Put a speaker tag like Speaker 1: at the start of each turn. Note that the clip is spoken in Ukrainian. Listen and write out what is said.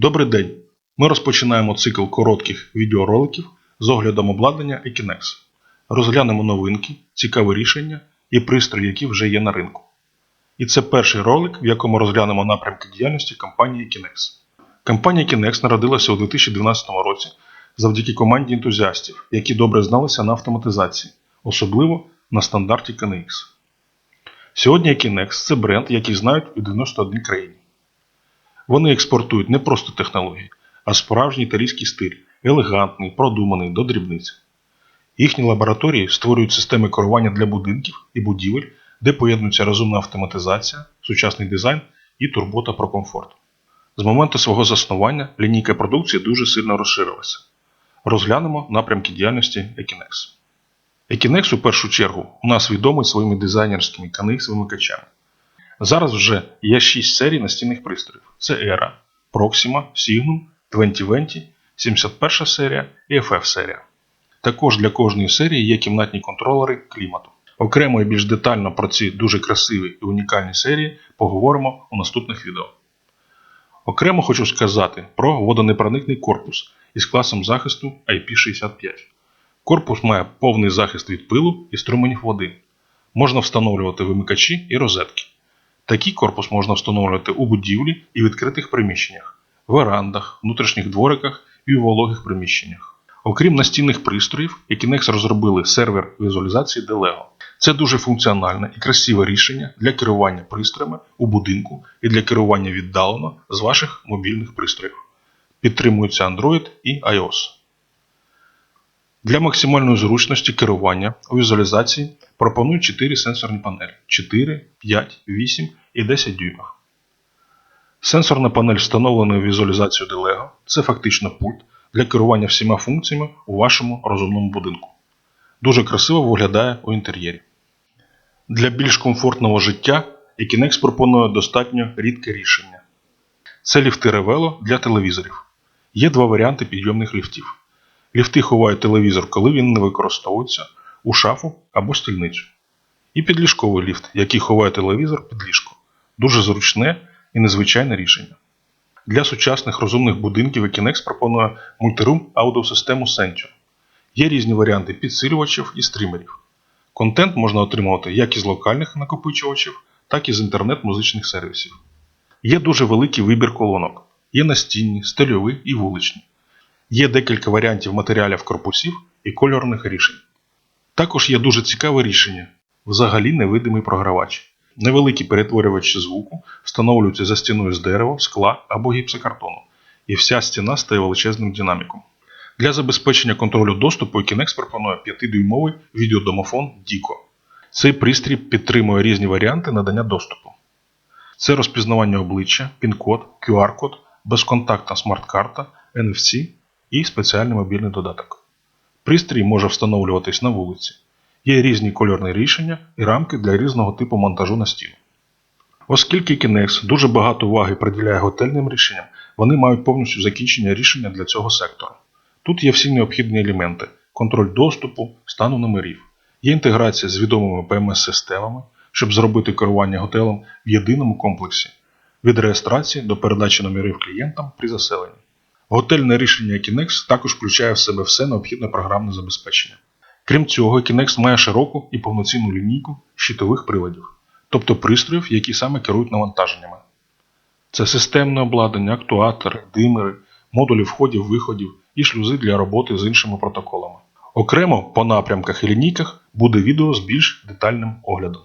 Speaker 1: Добрий день! Ми розпочинаємо цикл коротких відеороликів з оглядом обладнання Ekinex. Розглянемо новинки, цікаві рішення і пристрої, які вже є на ринку. І це перший ролик, в якому розглянемо напрямки діяльності компанії Ekinex. Компанія Ekinex народилася у 2012 році завдяки команді ентузіастів, які добре зналися на автоматизації, особливо на стандарті KNX. Сьогодні Ekinex – це бренд, який знають у 91 країні. Вони експортують не просто технології, а справжній італійський стиль, елегантний, продуманий до дрібниць. Їхні лабораторії створюють системи керування для будинків і будівель, де поєднується розумна автоматизація, сучасний дизайн і турбота про комфорт. З моменту свого заснування лінійка продукції дуже сильно розширилася. Розглянемо напрямки діяльності Ekinex. Ekinex у першу чергу у нас відомий своїми дизайнерськими KNX вимикачами. Зараз вже є 6 серій настільних пристроїв: це Era, Proxima, Signum, 2020, 71 серія і FF серія. Також для кожної серії є кімнатні контролери клімату. Окремо і більш детально про ці дуже красиві і унікальні серії поговоримо у наступних відео. Окремо хочу сказати про водонепроникний корпус із класом захисту IP65. Корпус має повний захист від пилу і струменів води. Можна встановлювати вимикачі і розетки. Такий корпус можна встановлювати у будівлі і відкритих приміщеннях, верандах, внутрішніх двориках і у вологих приміщеннях. Окрім настільних пристроїв, Ekinex розробили сервер візуалізації Delego. Це дуже функціональне і красиве рішення для керування пристроями у будинку і для керування віддалено з ваших мобільних пристроїв. Підтримується Android і iOS. Для максимальної зручності керування у візуалізації пропонують 4 сенсорні панелі 4, 5, 8 і 10 дюймах. Сенсорна панель встановлена у візуалізацію Delego це фактично пульт для керування всіма функціями у вашому розумному будинку. Дуже красиво виглядає у інтер'єрі. Для більш комфортного життя Ekinex пропонує достатньо рідке рішення. Це ліфти Revelo для телевізорів. Є два варіанти підйомних ліфтів. Ліфти ховають телевізор, коли він не використовується, у шафу або стільницю. І підліжковий ліфт, який ховає телевізор під ліжко. Дуже зручне і незвичайне рішення. Для сучасних розумних будинків Ekinex пропонує мультирум аудіосистему Sentio. Є різні варіанти підсилювачів і стрімерів. Контент можна отримувати як із локальних накопичувачів, так і з інтернет-музичних сервісів. Є дуже великий вибір колонок. Є настінні, стильові і вуличні. Є декілька варіантів матеріалів корпусів і кольорних рішень. Також є дуже цікаве рішення взагалі невидимий програвач. Невеликий перетворювач звуку встановлюється за стіною з дерева, скла або гіпсокартону, і вся стіна стає величезним динаміком. Для забезпечення контролю доступу Ekinex пропонує 5-дюймовий відеодомофон Dico. Цей пристрій підтримує різні варіанти надання доступу. Це розпізнавання обличчя, пін-код, QR-код, безконтактна смарт-карта, NFC і спеціальний мобільний додаток. Пристрій може встановлюватись на вулиці. Є різні кольорні рішення і рамки для різного типу монтажу на стіну. Оскільки Kinex дуже багато уваги приділяє готельним рішенням, вони мають повністю закінчення рішення для цього сектора. Тут є всі необхідні елементи: контроль доступу, стану номерів, є інтеграція з відомими PMS-системами, щоб зробити керування готелем в єдиному комплексі від реєстрації до передачі номерів клієнтам при заселенні. Готельне рішення Ekinex також включає в себе все необхідне програмне забезпечення. Крім цього, Ekinex має широку і повноцінну лінійку щитових приладів, тобто пристроїв, які саме керують навантаженнями. Це системне обладнання, актуатори, димери, модулі входів-виходів і шлюзи для роботи з іншими протоколами. Окремо по напрямках і лінійках буде відео з більш детальним оглядом.